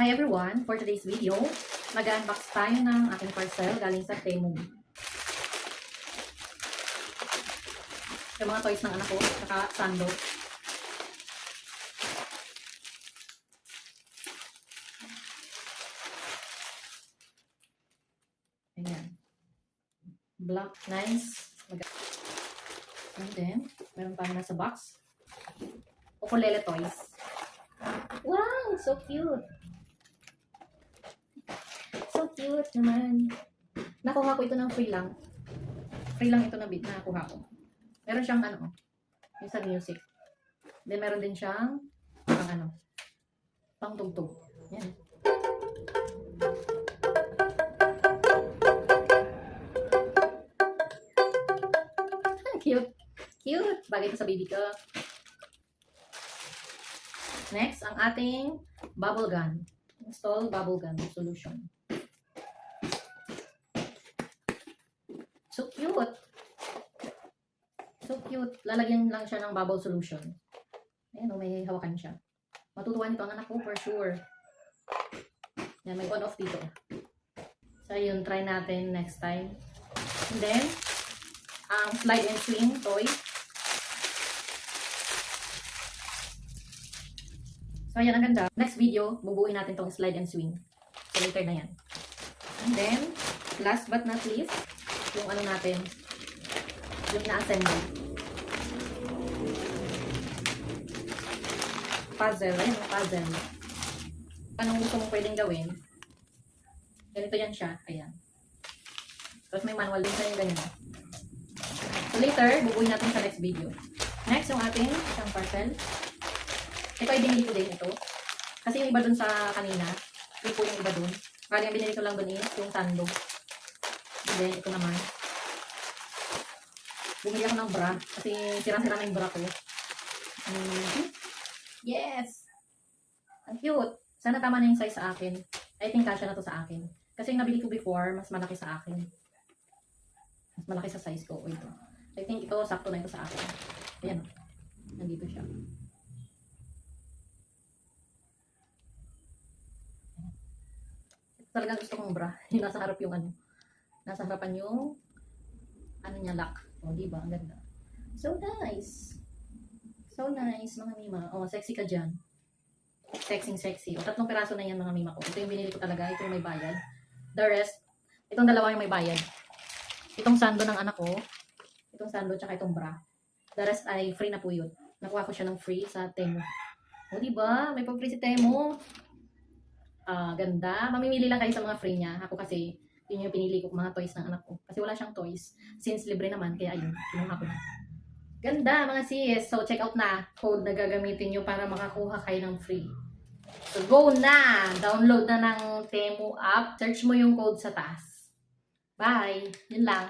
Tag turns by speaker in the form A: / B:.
A: Hi everyone! For today's video, mag-unbox tayo ng aking parcel galing sa Temu. Yung mga toys ng anak ko, saka sando. Ayan. Black, nice. And then, meron pa nasa box. Ukulele toys. Wow! So cute! Cute naman. Nakuha ko ito ng free lang. Free lang ito na bit na nakuha ko. Meron siyang ano, yung sa music. Then meron din siyang pang ano, pang tugtog. Yan. Cute. Cute. Bagay ito sa baby ko. Next, ang ating bubble gun. Install bubble gun solution. So cute. So cute. Lalagyan lang siya ng bubble solution. Ayan o, may hawakan siya. Matutuwa nito ang anak ko for sure. Yan, may on-off dito. So yun, try natin next time. And then, ang slide and swing toy. So, ayan, ang ganda. Next video, bubuin natin tong slide and swing. So, later na yan. And then, last but not least, yung ano natin, yung na-assemble. Puzzle. Ayan, yung puzzle. Anong gusto mong pwedeng gawin? Ganito yan siya. Ayan. Tapos may manual din sa yung ganyan. So, later, bubuin natin sa next video. Next, yung ating isang parcel. Ito ay binili ko din ito. Kasi yung iba dun sa kanina, yun po yung iba dun. Bali, ang binili ko lang dun is yung sando. And then, ito naman. Bumili ako ng bra. Kasi sira-sira na yung bra ko. Mhm. Yes! Ang cute. Sana tama na yung size sa akin. I think kasha na to sa akin. Kasi yung nabili ko before, mas malaki sa akin. Mas malaki sa size ko. Ito. I think ito, sakto na ito sa akin. Ayan. Nandito siya. talaga gusto kong bra. Yung nasa harap yung ano. Nasa harapan yung ano niya lock. O, di ba? Ang ganda. So nice. So nice, mga mima. O, sexy ka dyan. Sexy, sexy. O, tatlong piraso na yan, mga mima ko. Ito yung binili ko talaga. Ito yung may bayad. The rest, itong dalawa yung may bayad. Itong sando ng anak ko. Itong sando, tsaka itong bra. The rest ay free na po yun. Nakuha ko siya ng free sa Temu. O, di ba? May pag-free si Temu. Ah, ganda. Mamimili lang kayo sa mga free niya. Ako kasi, yun yung pinili ko mga toys ng anak ko. Kasi wala siyang toys. Since libre naman, kaya ayun, kinuha ko na. Ganda mga sis. So, check out na code na gagamitin nyo para makakuha kayo ng free. So, go na! Download na ng Temu app. Search mo yung code sa taas. Bye! Yun lang.